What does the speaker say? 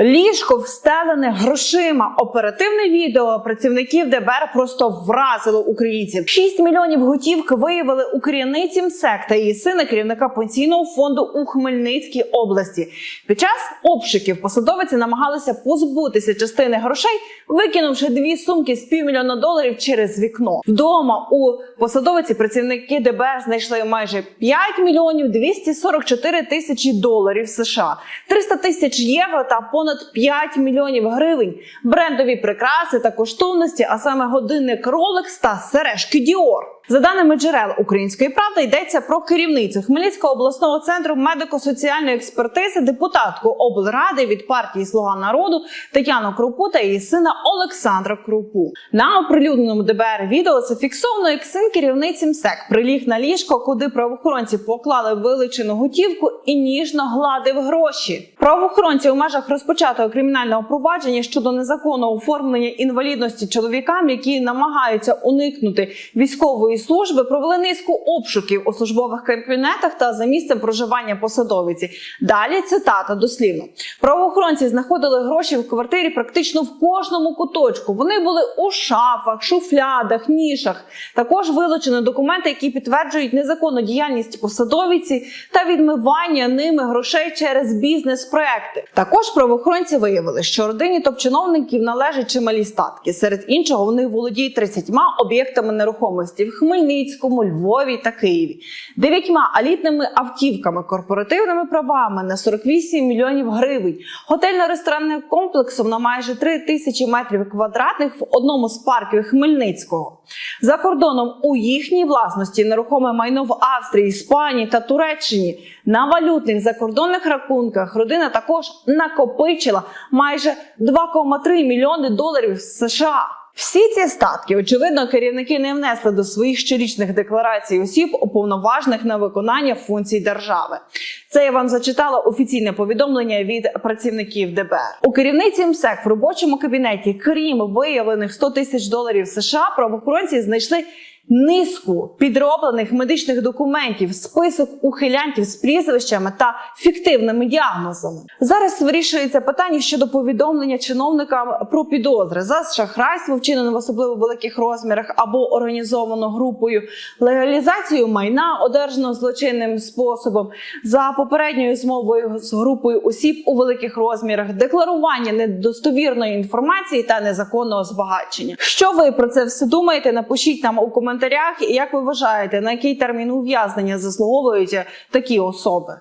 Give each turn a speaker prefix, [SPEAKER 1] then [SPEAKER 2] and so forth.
[SPEAKER 1] Ліжко встелене грошима. Оперативне відео працівників ДБР просто вразило українців. 6 мільйонів готівки виявили у керівниці МСЕК та її сина керівника пенсійного фонду у Хмельницькій області. Під час обшуків посадовиці намагалися позбутися частини грошей, викинувши дві сумки з півмільйона доларів через вікно. Вдома у посадовиці працівники ДБР знайшли майже 5 мільйонів 244 тисячі доларів США, 300 тисяч євро та понад 5 мільйонів гривень, брендові прикраси та коштовності, а саме годинник Rolex та сережки Dior. За даними джерел української правди, йдеться про керівницю Хмельницького обласного центру медико-соціальної експертизи, депутатку облради від партії Слуга народу Тетяну Крупу та її сина Олександра Крупу. На оприлюдненому ДБР відео зафіксовано, як син керівниці МСЕК приліг на ліжко, куди правоохоронці поклали вилучену готівку і ніжно гладив гроші. Правоохоронці у межах розпочатого кримінального провадження щодо незаконного оформлення інвалідності чоловікам, які намагаються уникнути військової служби, провели низку обшуків у службових кабінетах та за місцем проживання посадовиці. Далі цитата дослівно: правоохоронці знаходили гроші в квартирі практично в кожному куточку. Вони були у шафах, шуфлядах, нішах. Також вилучені документи, які підтверджують незаконну діяльність посадовиці та відмивання ними грошей через бізнес-проекти. Також правоохоронці виявили, що родині топ-чиновників належать чималі статки. Серед іншого, вони володіють 30 об'єктами нерухомості Хмельницькому, Львові та Києві, дев'ятьма алітними автівками, корпоративними правами на 48 мільйонів гривень, готельно-ресторанним комплексом на майже 3 тисячі метрів квадратних в одному з парків Хмельницького. За кордоном у їхній власності нерухоме майно в Австрії, Іспанії та Туреччині на валютних закордонних рахунках родина також накопичила майже 2,3 мільйони доларів США. Всі ці статки, очевидно, керівники не внесли до своїх щорічних декларацій осіб, уповноважених на виконання функцій держави. Це я вам зачитала офіційне повідомлення від працівників ДБР. У керівниці МСЕК в робочому кабінеті, крім виявлених 100 тисяч доларів США, правоохоронці знайшли низку підроблених медичних документів, список ухилянтів з прізвищами та фіктивними діагнозами. Зараз вирішується питання щодо повідомлення чиновникам про підозри за шахрайство, вчинене в особливо великих розмірах або організовано групою, легалізацію майна, одержаного злочинним способом, за попередньою змовою з групою осіб у великих розмірах, декларування недостовірної інформації та незаконного збагачення. Що ви про це все думаєте? Напишіть нам у коментарях. І як ви вважаєте, на який термін ув'язнення заслуговують такі особи?